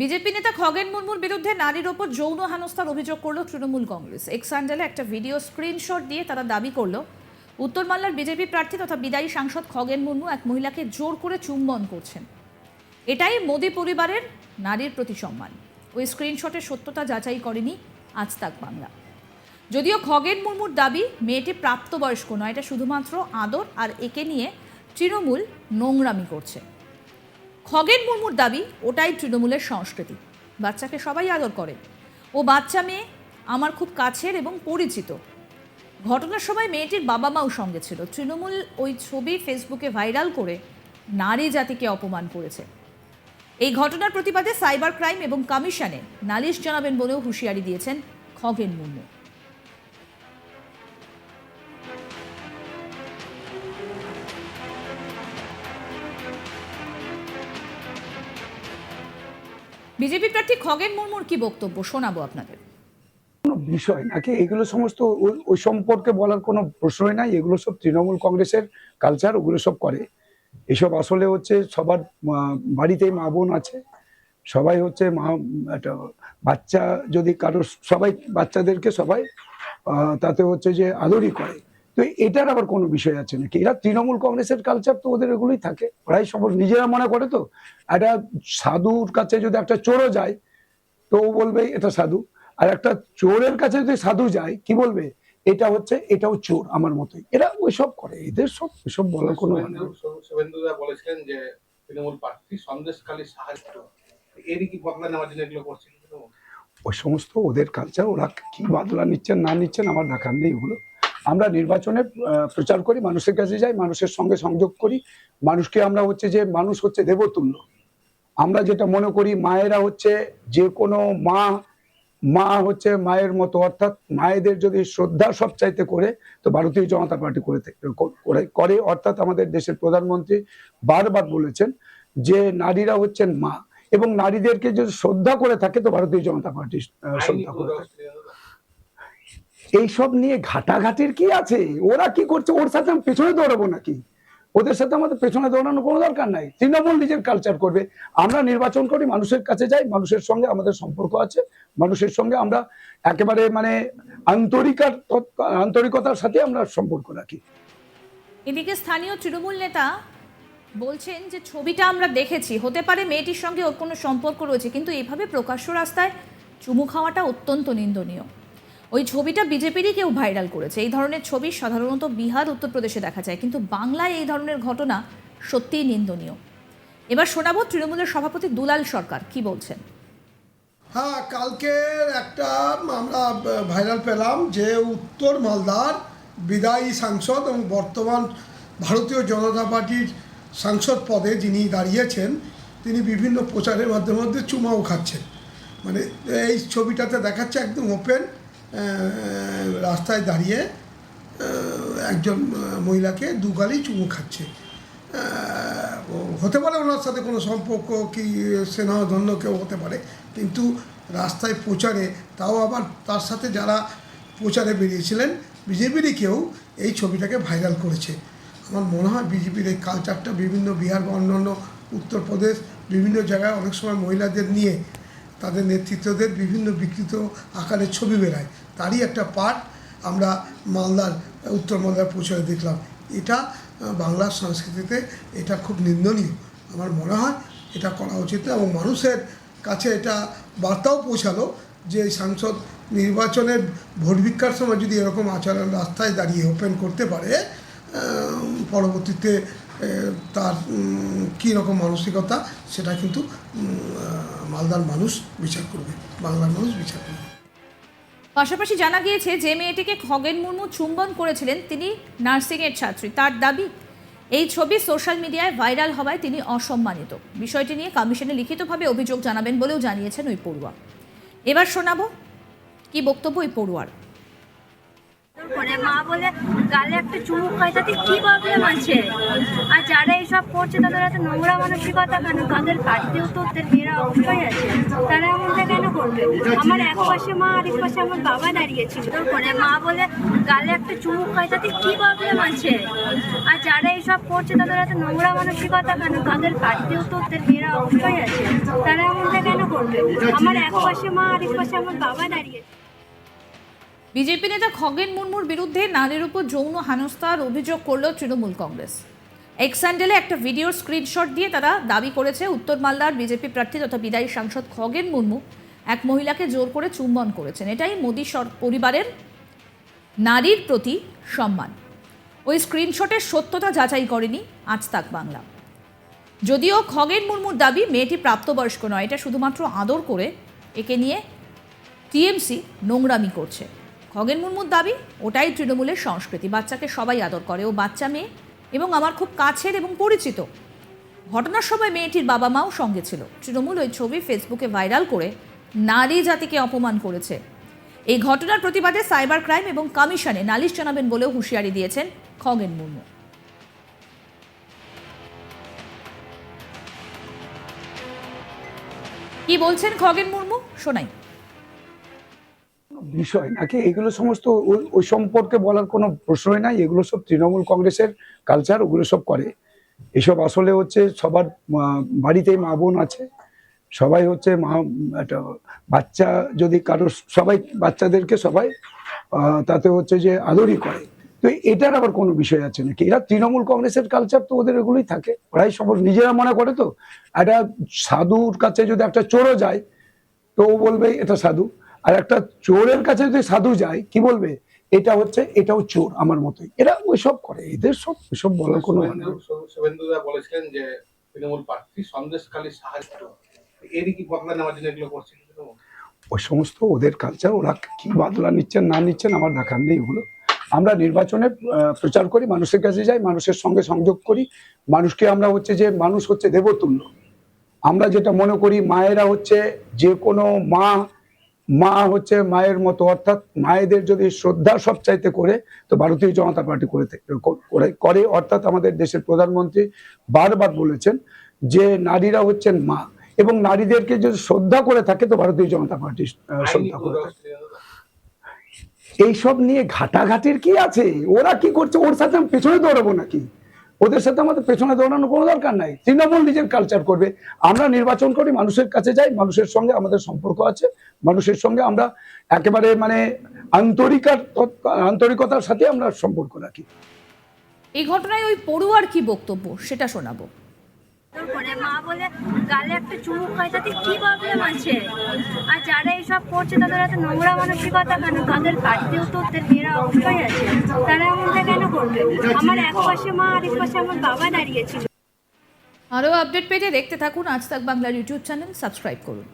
BJP নেতা খগেন মুর্মুর বিরুদ্ধে নারীর ওপর যৌন হেনস্থার অভিযোগ করল তৃণমূল কংগ্রেস। এক্স হ্যান্ডেলে একটা ভিডিও স্ক্রিনশট দিয়ে তারা দাবি করল, উত্তর মাল্লার বিজেপি প্রার্থী তথা বিদায়ী সাংসদ খগেন মুর্মু এক মহিলাকে জোর করে চুম্বন করছেন। এটাই মোদী পরিবারের নারীর প্রতি সম্মান। ওই স্ক্রিনশটের সত্যতা যাচাই করেনি আজ তাক বাংলা। যদিও খগেন মুর্মুর দাবি, মেয়েটি প্রাপ্তবয়স্ক নয়, এটা শুধুমাত্র আদর আর একে নিয়ে তৃণমূল নোংরামি করছে। খগেন মুর্মুর দাবি, ওটাই তৃণমূলের সংস্কৃতি। বাচ্চাকে সবাই আদর করে। ও বাচ্চা মেয়ে আমার খুব কাছের এবং পরিচিত। ঘটনার সময় মেয়েটির বাবা মাও সঙ্গে ছিল। তৃণমূল ওই ছবি ফেসবুকে ভাইরাল করে নারী জাতিকে অপমান করেছে। এই ঘটনার প্রতিবাদে সাইবার ক্রাইম এবং কমিশনে নালিশ জানাবেন বলেও হুঁশিয়ারি দিয়েছেন খগেন মুর্মু। বিজেপি প্রার্থী খগেন মুর্মুর কি বক্তব্য? শোনাবো আপনাদের। কোনো বিষয় নাকি? এগুলো সমস্ত ওই- সম্পর্কে বলার কোনো প্রশ্নই নাই। এগুলো সব তৃণমূল কংগ্রেসের কালচার ওগুলো সব করে। এসব আসলে হচ্ছে সবার বাড়িতেই মা বোন আছে। সবাই হচ্ছে মা, একটা বাচ্চা যদি কারও সবাই বাচ্চাদেরকে সবাই তাতে হচ্ছে যে আদরই করে। তো এটার আবার কোনো বিষয় আছে নাকি? এরা তৃণমূল কংগ্রেসের কালচার তো ওদের এগুলোই থাকে। ওরাই সব নিজেরা মনে করে তো। একটা সাধুর কাছে যদি একটা চোরও যায় তো ও বলবে এটা সাধু। আর একটা চোরের কাছে যদি সাধু যায় কি বলবে? এটা হচ্ছে এটাও চোর আমার মতোই। এরা ওইসব করে। এদের সব এসব বলার কোনো মানে শুভেন্দুদা বলেছিলেন যে তৃণমূল প্রার্থী সন্দেশকালী সাহায্য। এরই কি বদলা নেওয়ার জন্য এগুলো করছিল ওই সমস্ত ওদের কালচার ওরা কি বাদলা নিচ্ছেন না নিচ্ছেন আমার দেখার নেই ওগুলো। আমরা নির্বাচনে প্রচার করি মানুষের কাছে যাই মানুষের সঙ্গে সংযোগ করি। মানুষকে আমরা হচ্ছে যে মানুষ হচ্ছে দেবতুল্য। আমরা যেটা মনে করি মায়েরা হচ্ছে যে কোনো মা মা হচ্ছে মায়ের মতো। অর্থাৎ মায়েদের যদি শ্রদ্ধা সব চাইতে করে তো ভারতীয় জনতা পার্টি করে করে- অর্থাৎ আমাদের দেশের প্রধানমন্ত্রী বারবার বলেছেন যে নারীরা হচ্ছেন মা। এবং নারীদেরকে যদি শ্রদ্ধা করে থাকে তো ভারতীয় জনতা পার্টি শ্রদ্ধা করে থাকে? এইসব নিয়ে ঘাটাঘাটির কি আছে? ওরা কি করছে? ওর সাথে আমি পেছনে দৌড়াবো নাকি? ওদের সাথে আমাদের পেছনে দৌড়ানোর কোনো দরকার নাই। তৃণমূল নিজের কালচার করবে। আমরা নির্বাচন করি, মানুষের কাছে যাই, মানুষের সঙ্গে আমাদের সম্পর্ক আছে। মানুষের সঙ্গে আমরা একেবারে মানে আন্তরিকার আন্তরিকতার সাথে আমরা সম্পর্ক রাখি। এদিকে স্থানীয় তৃণমূল নেতা বলছেন যে, ছবিটা আমরা দেখেছি। হতে পারে মেয়েটির সঙ্গে ওর কোনো সম্পর্ক রয়েছে, কিন্তু এভাবে প্রকাশ্য রাস্তায় চুমু খাওয়াটা অত্যন্ত নিন্দনীয়। ওই ছবিটা বিজেপিরই কেউ ভাইরাল করেছে। এই ধরনের ছবি সাধারণত বিহার, উত্তরপ্রদেশে দেখা যায়। কিন্তু বাংলায় এই ধরনের ঘটনা সত্যিই নিন্দনীয়। এবার শোনাবো তৃণমূলের সভাপতি দুলাল সরকার। কি বলছেন? হ্যাঁ কালকের একটা আমরা ভাইরাল পেলাম যে উত্তর মালদার বিদায়ী সাংসদ এবং বর্তমান ভারতীয় জনতা পার্টির সাংসদ পদে যিনি দাঁড়িয়েছেন, তিনি বিভিন্ন প্রচারের মাধ্যমে মধ্যে চুমাও খাচ্ছেন। মানে এই ছবিটাতে দেখাচ্ছে একদম ওপেন রাস্তায় দাঁড়িয়ে একজন মহিলাকে দুগালি চুমু খাচ্ছে। হতে পারে ওনার সাথে কোনো সম্পর্ক কি ধন্য কেউ হতে পারে, কিন্তু রাস্তায় প্রচারে, তাও আবার তার সাথে যারা প্রচারে বেরিয়েছিলেন, বিজেপিরই কেউ এই ছবিটাকে ভাইরাল করেছে। আমার মনে হয় বিজেপির এই কালচারটা বিভিন্ন বিহার বা অন্যান্য উত্তরপ্রদেশ, বিভিন্ন জায়গায় অনেক সময় মহিলাদের নিয়ে তাদের নেতৃত্বদের বিভিন্ন বিকৃত আকারের ছবি বেরায়। তারই একটা পার্ট আমরা মালদার, উত্তর মালদার প্রচারে দেখলাম। এটা বাংলার সংস্কৃতিতে এটা খুব নিন্দনীয়। আমার মনে হয় এটা করা উচিত এবং মানুষের কাছে এটা বার্তাও পৌঁছালো যে সাংসদ নির্বাচনের ভোট ভিক্ষার সময় যদি এরকম আচরণ রাস্তায় দাঁড়িয়ে ওপেন করতে পারে পরবর্তীতে তার কী রকম মানসিকতা, সেটা কিন্তু মালদার মানুষ বিচার করবে। বাংলার মানুষ বিচার করবে। পাশাপাশি জানা গিয়েছে, যে মেয়েটিকে খগেন মুর্মু চুম্বন করেছিলেন, তিনি নার্সিংয়ের ছাত্রী। তার দাবি, এই ছবি সোশ্যাল মিডিয়ায় ভাইরাল হওয়ায় তিনি অসম্মানিত। বিষয়টি নিয়ে কমিশনে লিখিতভাবে অভিযোগ জানাবেন বলেও জানিয়েছেন ওই পড়ুয়া। এবার শোনাবো, কি বক্তব্য ওই পড়ুয়ার। করে। মা বলে, গালে একটা চুমুক খায় তাতে কি প্রবলেম আছে? আর যারা এইসব করছে, তাদের এত নোংরা মানসিকতা কেন? তাদের বাড়িতেও তো ওদের মেয়েরা অবশ্যই আছে। তারা এমনটা কেন করবে? আমার এক পাশে মা আর এক পাশে আমার বাবা দাঁড়িয়েছিল করে মা বলে, গালে একটা চুমুক খায় তাতে কি প্রবলেম আছে? আর যারা এইসব করছে, তাদের এত নোংরা মানসিকতা কেন? তাদের বাড়িতেও তো ওদের মেয়েরা অবশ্যই আছে। তারা এমনটা কেন করবে? আমার এক পাশে মা আর এক পাশে আমার বাবা দাঁড়িয়ে বিজেপি নেতা খগেন মুর্মুর বিরুদ্ধে নারীর উপর যৌন হেনস্থার অভিযোগ করল তৃণমূল কংগ্রেস। এক্স স্যান্ডেলে একটা ভিডিও স্ক্রিনশট দিয়ে তারা দাবি করেছে, উত্তর মালদার বিজেপি প্রার্থী তথা বিদায়ী সাংসদ খগেন মুর্মু এক মহিলাকে জোর করে চুম্বন করেছেন। এটাই মোদী সর- পরিবারের নারীর প্রতি সম্মান। ওই স্ক্রিনশটের সত্যতা যাচাই করেনি আজ তাক বাংলা। যদিও খগেন মুর্মুর দাবি মেয়েটি প্রাপ্তবয়স্ক নয়, এটা শুধুমাত্র আদর করে একে নিয়ে টিএমসি নোংরামি করছে। খগেন মুর্মুর দাবি, ওটাই তৃণমূলের সংস্কৃতি। বাচ্চাকে সবাই আদর করে। ও বাচ্চা মেয়ে এবং আমার খুব কাছের এবং পরিচিত। ঘটনার সময় মেয়েটির বাবা মাও সঙ্গে ছিল। তৃণমূল ওই ছবি ফেসবুকে ভাইরাল করে নারী জাতিকে অপমান করেছে। এই ঘটনার প্রতিবাদে সাইবার ক্রাইম এবং কমিশনে নালিশ জানাবেন বলেও হুঁশিয়ারি দিয়েছেন খগেন মুর্মু। কি বলছেন খগেন মুর্মু? শোনাই। বিষয় নাকি? এগুলো সমস্ত ওই- সম্পর্কে বলার কোনো প্রশ্নই নাই। এগুলো সব তৃণমূল কংগ্রেসের কালচার ওগুলো সব করে। এসব আসলে হচ্ছে সবার বাড়িতেই মা বোন আছে। সবাই হচ্ছে মা, একটা বাচ্চা যদি কারও সবাই বাচ্চাদেরকে সবাই তাতে হচ্ছে যে আদরই করে। তো এটার আবার কোনো বিষয় আছে নাকি? এরা তৃণমূল কংগ্রেসের কালচার তো ওদের এগুলোই থাকে। ওরাই সব নিজেরা মনে করে তো। একটা সাধুর কাছে যদি একটা চোরও যায়, তো ও বলবে, এটা সাধু। আর একটা চোরের কাছে যদি সাধু যায় কি বলবে? এটা হচ্ছে এটাও চোর আমার মতোই। এরা ওইসব করে এদের সব ওইসব বলার কোনো মানে শুভেন্দুদা বলেছিলেন যে তৃণমূল প্রার্থী সন্দেশকালী সাহায্য। এরই কি বদলা নেওয়ার জন্য এগুলো করছিল ওই সমস্ত ওদের কালচার ওরা কি বাদলা নিচ্ছেন না নিচ্ছেন আমার দেখার নেই ওগুলো আমরা নির্বাচনে প্রচার করি মানুষের কাছে যাই মানুষের সঙ্গে সংযোগ করি। মানুষকে আমরা হচ্ছে যে মানুষ হচ্ছে দেবতুল্য। আমরা যেটা মনে করি মায়েরা হচ্ছে যে কোনো মা মা হচ্ছে মায়ের মতো, অর্থাৎ মায়েদের যদি শ্রদ্ধা সব চাইতে করে, তো ভারতীয় জনতা পার্টি করে করে অর্থাৎ আমাদের দেশের প্রধানমন্ত্রী বারবার বলেছেন যে নারীরা হচ্ছেন মা। এবং নারীদেরকে যদি শ্রদ্ধা করে থাকে, তো ভারতীয় জনতা পার্টি শ্রদ্ধা করে এইসব নিয়ে ঘাটাঘাটির কি আছে? ওরা কি করছে? ওর সাথে আমি পেছনে দৌড়াবো নাকি? ওদের সাথে আমাদের পেছনে দৌড়ানোর কোনো দরকার নাই। তৃণমূল নিজের কালচার করবে। আমরা নির্বাচন করি, মানুষের কাছে যাই, মানুষের সঙ্গে আমাদের সম্পর্ক আছে। মানুষের সঙ্গে আমরা একেবারে মানে আন্তরিকার আন্তরিকতার সাথে আমরা সম্পর্ক রাখি। এই ঘটনায় ওই পড়ুয়ার কি বক্তব্য? সেটা শোনাবো। করে মা বলে গালে একটা চুমুক খায় তাতে কি প্রবলেম আছে? আর যারা এইসব করছে তাদের এত নোংরা মানসিকতা কেন? তাদের বাড়িতেও তো ওদের মেয়েরা অবশ্যই আছে। তারা এমনটা কেন করবে? আমার এক পাশে মা আর এক পাশে আমার বাবা দাঁড়িয়েছিল আরও আপডেট পেতে দেখতে থাকুন আজ তাক বাংলার ইউটিউব চ্যানেল সাবস্ক্রাইব করুন।